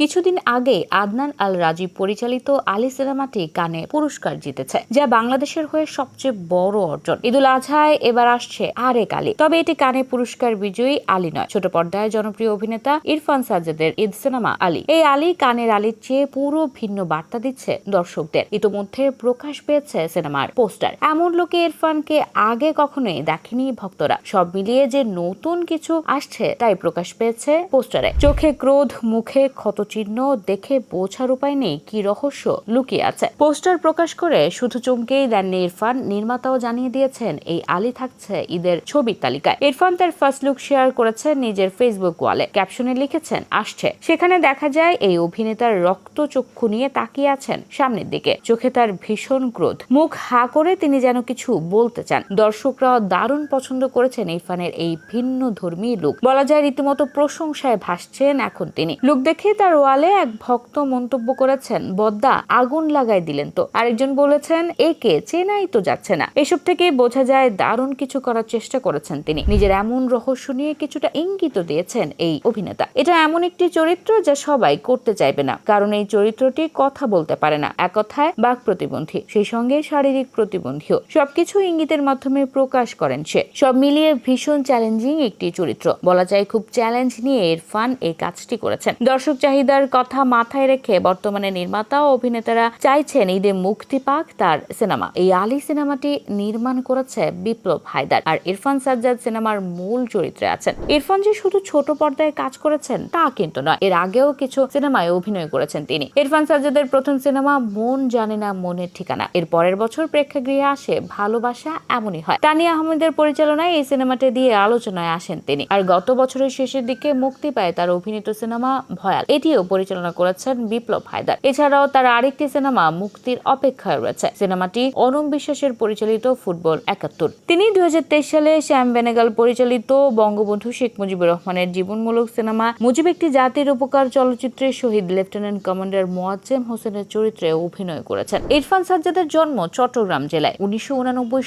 কিছুদিন আগে আদনান আল রাজীব পরিচালিত আলী সিনেমাটি কানে পুরস্কার জিতেছে, যা বাংলাদেশের হয়ে সবচেয়ে বড় অর্জন। ঈদুল আজহায় এবার আসছে আরেক আলী। তবে এটি কানে পুরস্কার বিজয়ী আলী নয়। ছোট পর্দায় জনপ্রিয় অভিনেতা ইরফান সাজ্জাদের ঈদ সিনেমা আলী। এই আলী কানের আলীর চেয়ে পুরো ভিন্ন বার্তা দিচ্ছে দর্শকদের। ইতোমধ্যে প্রকাশ পেয়েছে সিনেমার পোস্টার। এমন লোকে ইরফানকে আগে কখনোই দেখেনি ভক্তরা। সব মিলিয়ে যে নতুন কিছু আসছে, তাই প্রকাশ পেয়েছে পোস্টারে। চোখে ক্রোধ, মুখে ক্ষতচিহ্ন দেখে বোঝার উপায় নেই, কি রহস্য লুকিয়ে আছে। পোস্টার প্রকাশ করে শুধু চমকেই দেননি ইরফান, নির্মাতাও জানিয়ে দিয়েছেন এই আলী থাকছে ঈদের ছবির তালিকায়। ইরফান তার ফার্স্ট লুক শেয়ার করেছেন নিজের ফেসবুক ওয়ালে ক্যাপশনে লিখেছেন, আসছে। সেখানে দেখা যায় এই অভিনেতার রক্ত চক্ষু নিয়ে তাকিয়ে আছেন সামনের দিকে। চোখে তার ভীষণ ক্রোধ। মুখ হা করে তিনি যেন কিছু বলতে চান। দর্শকরা দারুণ পছন্দ করেছেন ইরফানের এই ভিন্ন ধর্মী লুক বলা যায় রীতিমতো প্রশংসায় ভাসছেন এখন তিনি। লুক দেখে তার ওয়ালে এক ভক্ত মন্তব্য করেছেন, বদ্দা আগুন লাগাই দিলেন তো। আরেকজন বলেছেন, একে চেনাই তো যাচ্ছে না। এসব থেকেই বোঝা যায়, দারুণ কিছু করার চেষ্টা করেছেন তিনি। নিজের এমন রহস্য নিয়ে কিছুটা ইঙ্গিত দিয়েছেন এই অভিনেতা। এটা এমন একটি চরিত্র যা সবাই করতে চাইবে না, কারণ এই চরিত্রটি কথা বলতে পারে না, এক কথায় বাক প্রতিবন্ধী, সেই সঙ্গে শারীরিক প্রতিবন্ধীও। সবকিছু ইঙ্গিতের মাধ্যমে প্রকাশ করেন সে। সব মিলিয়ে ভীষণ চ্যালেঞ্জিং একটি চরিত্র। বলা যায়, খুব চ্যালেঞ্জ নিয়ে ইরফান এই কাজটি করেছেন। দর্শক চাহিদার কথা মাথায় রেখে বর্তমানে নির্মাতা ও অভিনেতারা চাইছেন ঈদে মুক্তি পাক তার সিনেমা। এই আলী সিনেমাটি নির্মাণ করেছে বিপ্লব হায়দার আর ইরফান সাজ্জাদ সিনেমার মূল চরিত্রে আছেন। ইরফান যে শুধু ছোট পর্দায় কাজ করেছেন তা কিন্তু নয়, এর আগেও কিছু সিনেমায় অভিনয় করেছেন তিনি। ইরফান সাজ্জাদের প্রথম সিনেমা মন জানে না মনের ঠিকানা। এর পরের বছর প্রেক্ষাগৃহে আসে ভালোবাসা এমনই হয়। তানিয়া আহমেদের পরিচালনায় এই সিনেমাটি দিয়ে আলোচনায় আসেন তিনি। আর গত বছরের শেষের দিকে মুক্তি পায় তার অভিনীত সিনেমা ভয়াল। এটিও পরিচালনা করেছেন বিপ্লব হায়দার। এছাড়াও তার আরেকটি সিনেমা মুক্তির অপেক্ষায় রয়েছে। সিনেমাটি অনুম বিশ্বাসের পরিচালিত ফুটবল একাত্তর। তিনি দুই সালে শ্যাম বেনেগাল পরিচালিত বঙ্গবন্ধু শেখ মুজিবুর রহমানের জীবনমূলক সিনেমা মুজিব একটি জাতির উপকার চলচ্চিত্রে শহীদ লেফটেন্যান্ট কমান্ডার মোয়াজ্জেম হোসেনের চরিত্রে অভিনয় করেছেন। ইরফান সাজ্জাদের জন্ম চট্টগ্রাম জেলায়। উনিশশো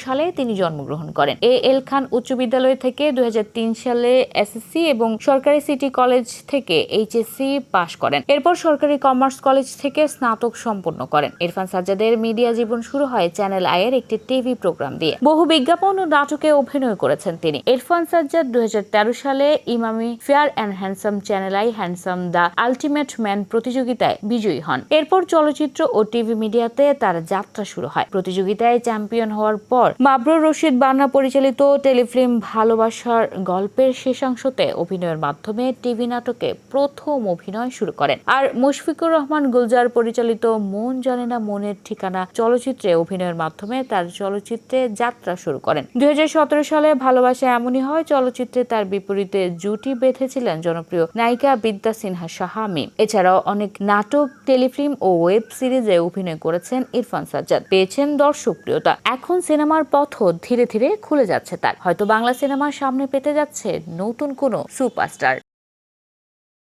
সালে তিনি জন্মগ্রহণ করেন। এ এল খান উচ্চ বিদ্যালয় থেকে দুই হাজার তিন সালে এসএসসি এবং সরকারি সিটি কলেজ থেকে এইচএসসি পাশ করেন। এরপর সরকারি কমার্স কলেজ থেকে স্নাতক সম্পন্ন করেন। ইরফান সাজ্জাদের মিডিয়া জীবন শুরু হয় চ্যানেল আইয়ের একটি টিভি প্রোগ্রাম দিয়ে। বহু বিজ্ঞাপন ও নাটকে অভিনয় করেছেন তিনি। ইরফান সাজ্জাদ দু হাজার তেরো সালে Emami fair and handsome channel I, handsome the ultimate man প্রতিযোগিতায় বিজয়ী হন। এরপর চলচ্চিত্র ও টিভি মিডিয়াতে তার যাত্রা শুরু হয়। প্রতিযোগিতায় চ্যাম্পিয়ন হওয়ার পর মাবরুর রশিদ বান্না পরিচালিত টেলিফিল্ম ভালোবাসার গল্পের শেষাংশতে অভিনয়ের মাধ্যমে টিভি নাটকে প্রথম অভিনয় শুরু করেন। আর মুশফিকুর রহমান গুলজার পরিচালিত মন জানে না মনের ঠিকানা চলচ্চিত্রে অভিনয়ের মাধ্যমে তার চলচ্চিত্রে যাত্রা শুরু করেন। দু হাজার সতেরো সালে ভালোবাসা এমনই হয়, চলচ্চিত্রে তার বিপরীতে জুটি বেঁধেছিলেন জনপ্রিয় নায়িকা বিদ্যা সিনহা সাহা মিম এছাড়াও অনেক নাটক, টেলিফিল্ম ও ওয়েব সিরিজে অভিনয় করেছেন ইরফান সাজ্জাদ। পেয়েছেন দর্শকপ্রিয়তা। এখন সিনেমার পথও ধীরে ধীরে খুলে যাচ্ছে তার। হয়তো বাংলা সিনেমার সামনে পেতে যাচ্ছে নতুন কোনো সুপারস্টার।